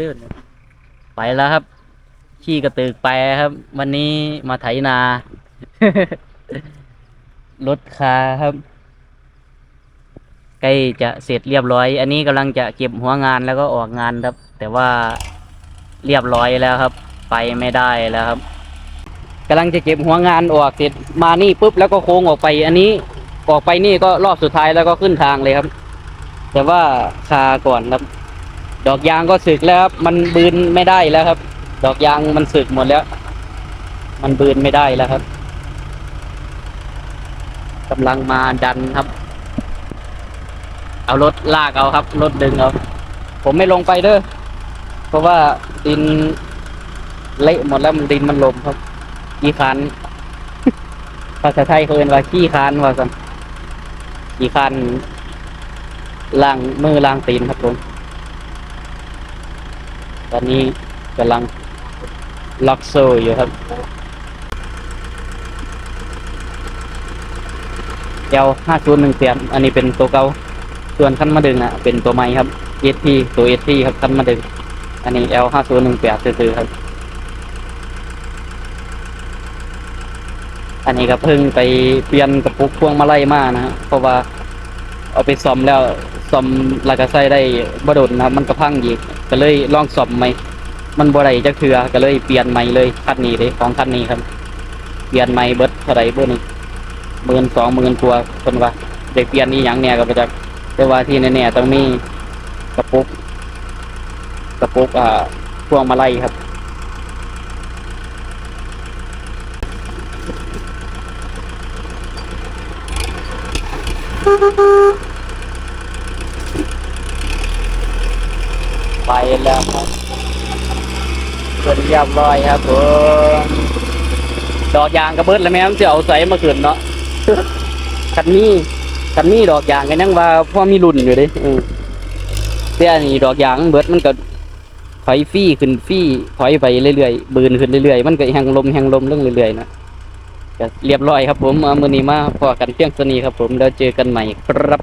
เดินไปแล้วครับ ขี้กระตือกไปครับ วันนี้มาไถนา รถคาครับ ใกล้จะเสร็จเรียบร้อย อันนี้กำลังจะเก็บหัวงานแล้วก็ออกงานครับ แต่ว่าเรียบร้อยแล้วครับ ไปไม่ได้แล้วครับกำลังจะเก็บหัวงานออกเสร็จมานี่ปุ๊บแล้วก็โค้งออกไป อันนี้ออกไปนี่ก็รอบสุดท้ายแล้วก็ขึ้นทางเลยครับ แต่ว่าคาก่อนครับ ดอกยางก็สึกแล้วครับมันบืนไม่ได้แล้วครับ ดอกยางมันสึกหมดแล้ว มันบืนไม่ได้แล้วครับกำลังมาดันครับ เอารถลากเอาครับ รถดึงเอาผมไม่ลงไปเด้อเพราะว่าดินเละหมดแล้วมันดินมันลมครับขี้คานภาษาไทยเขาเรียนว่าขี้คานว่าสันขี้คานล่างมือล่างตีนครับผม ตอนนี้กำลังล็อกโซ่อยู่ครับเยาวห้าศูนย์หนึ่งเสียมอันนี้เป็นตัวเก่าส่วนคันมาดึงอะ เป็นตัวใหม่ครับ SP ตัว SP ครับคันมาดึง อันนี้ L ห้าศูนย์หนึ่งแปดซื้อๆครับ อันนี้ก็เพิ่งไปเปลี่ยนกระปุกพวงมาไลัยมานะฮะเพราะว่าเอาไปซ่อมแล้ว ซ่อมแล้วก็ใส่ได้บ่โดนนะครับมันก็พังอีกก็เลยลองซ่อมใหม่มันบ่ได้จักเทื่อก็เลยเปลี่ยนใหม่เลยคันนี้เลยของคันนี้ครับ เปลี่ยนใหม่เบิดเท่าไหร่บ่นี่หมื่นสองหมื่นกว่าเพิ่นว่าได้เปลี่ยนอีหยังเนี่ยก็บ่จักแต่ว่าที่แน่ๆต้องมีกระปุกกระปุกอ่าพวงมาลัยครับ ไปแล้วครับเป็นเรียบร้อยครับผมดอกยางกระเบิดแล้วแม่มจะเอาใส่มาขึ้นเนาะคันนี้คันนี้ดอกยางกันยังว่าพ่อมีรุ่นอยู่ดิเออแต่อันนี้ดอกยางเบิดมันก็ถอยฟี่ขึ้นฟี่ถอยไปเรื่อยๆบืนขึ้นเรื่อยๆมันก็แหงลมแหงลมเรื่องเรื่อยๆนะเรียบร้อยครับผมเอามือนี้มาพอกันเพียงตัวนี้ครับผมแล้วเจอกันใหม่ครับ